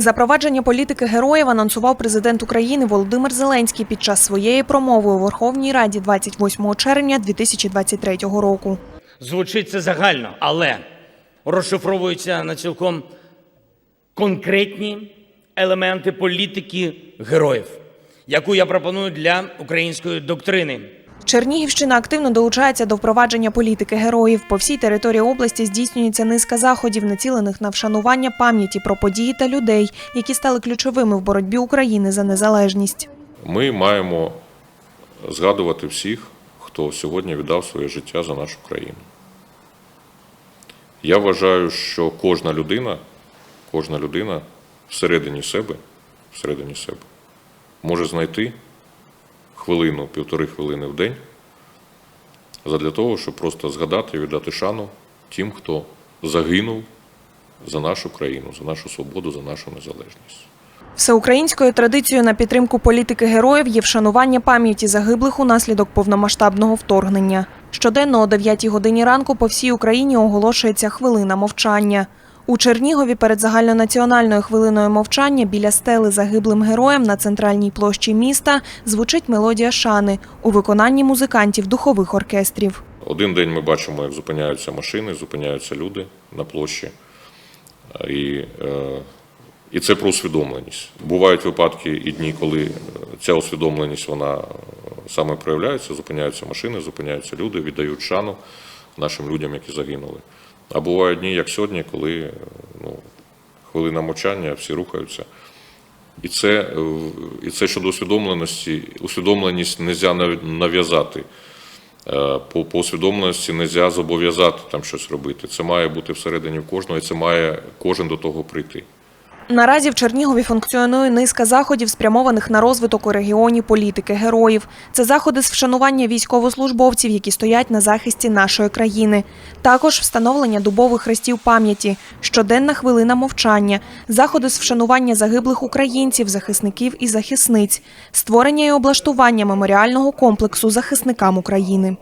Запровадження політики героїв анонсував президент України Володимир Зеленський під час своєї промови у Верховній Раді 28 червня 2023 року. Звучить це загально, але розшифровуються на цілком конкретні елементи політики героїв, яку я пропоную для української доктрини. Чернігівщина активно долучається до впровадження політики героїв. По всій території області здійснюється низка заходів, націлених на вшанування пам'яті про події та людей, які стали ключовими в боротьбі України за незалежність. Ми маємо згадувати всіх, хто сьогодні віддав своє життя за нашу країну. Я вважаю, що кожна людина, кожна людина всередині себе, всередині себе може знайти хвилину, півтори хвилини в день задля того, щоб просто згадати і віддати шану тим, хто загинув за нашу країну, за нашу свободу, за нашу незалежність. Всеукраїнською традицією на підтримку політики героїв є вшанування пам'яті загиблих унаслідок повномасштабного вторгнення. Щоденно о 9 годині ранку по всій Україні оголошується хвилина мовчання. У Чернігові перед загальнонаціональною хвилиною мовчання біля стели загиблим героям на центральній площі міста звучить мелодія шани у виконанні музикантів духових оркестрів. Один день ми бачимо, як зупиняються машини, зупиняються люди на площі. І, е, і це про усвідомленість. Бувають випадки і дні, коли е, ця усвідомленість вона е, саме проявляється, зупиняються машини, зупиняються люди, віддають шану нашим людям, які загинули. А бувають дні, як сьогодні, коли ну, хвилина мовчання, всі рухаються. І це, е, і це щодо усвідомленості. Усвідомленість не можна нав'язати. Е, По, по усвідомленості не можна зобов'язати там щось робити. Це має бути всередині кожного, і це має кожен до того прийти. Наразі в Чернігові функціонує низка заходів, спрямованих на розвиток у регіоні політики героїв. Це заходи з вшанування військовослужбовців, які стоять на захисті нашої країни. Також встановлення дубових хрестів пам'яті, щоденна хвилина мовчання, заходи з вшанування загиблих українців, захисників і захисниць, створення і облаштування меморіального комплексу захисникам України.